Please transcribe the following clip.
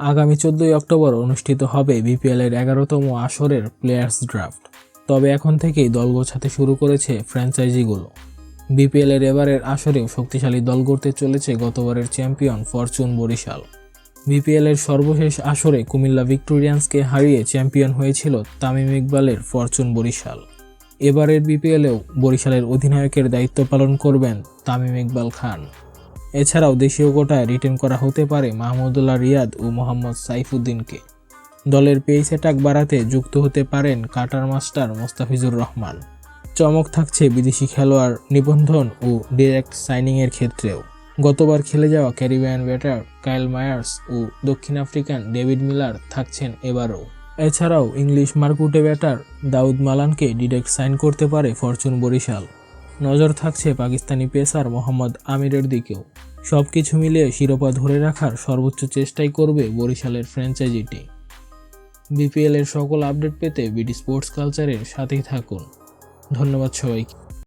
আগামী চোদ্দই অক্টোবর অনুষ্ঠিত হবে বিপিএল এর এগারোতম আসরের প্লেয়ার্স ড্রাফট। তবে এখন থেকেই দল গোছাতে শুরু করেছে ফ্র্যাঞ্চাইজিগুলো। বিপিএল এর এবারের আসরেও শক্তিশালী দল গড়তে চলেছে গতবারের চ্যাম্পিয়ন ফরচুন বরিশাল। বিপিএল এর সর্বশেষ আসরে কুমিল্লা ভিক্টোরিয়ান্সকে হারিয়ে চ্যাম্পিয়ন হয়েছিল তামিম ইকবালের ফরচুন বরিশাল। এবারের বিপিএলেও বরিশালের অধিনায়কের দায়িত্ব পালন করবেন তামিম ইকবাল খান। এছাড়াও দেশীয় কোটায় রিটেন করা হতে পারে মাহমুদুল্লাহ রিয়াদ ও মোহাম্মদ সাইফুদ্দিনকে। দলের পেস অ্যাটাক বাড়াতে যুক্ত হতে পারেন কাটার মাস্টার মোস্তাফিজুর রহমান। চমক থাকছে বিদেশি খেলোয়াড় নিবন্ধন ও ডিরেক্ট সাইনিংয়ের ক্ষেত্রেও। গতবার খেলে যাওয়া ক্যারিবিয়ান ব্যাটার কাইল মায়ার্স ও দক্ষিণ আফ্রিকান ডেভিড মিলার থাকছেন এবারও। এছাড়াও ইংলিশ মার্কুটে ব্যাটার দাউদ মালানকে ডিরেক্ট সাইন করতে পারে ফরচুন বরিশাল। নজর থাকছে পাকিস্তানি পেসার মোহাম্মদ আমিরের দিকেও। সব কিছু মিলিয়ে শিরোপা ধরে রাখার সর্বোচ্চ চেষ্টাই করবে বরিশালের ফ্র্যাঞ্চাইজিটি বিপিএলের সকল আপডেট পেতে বিডি স্পোর্টস কালচারের সাথেই থাকুন। ধন্যবাদ সবাইকে।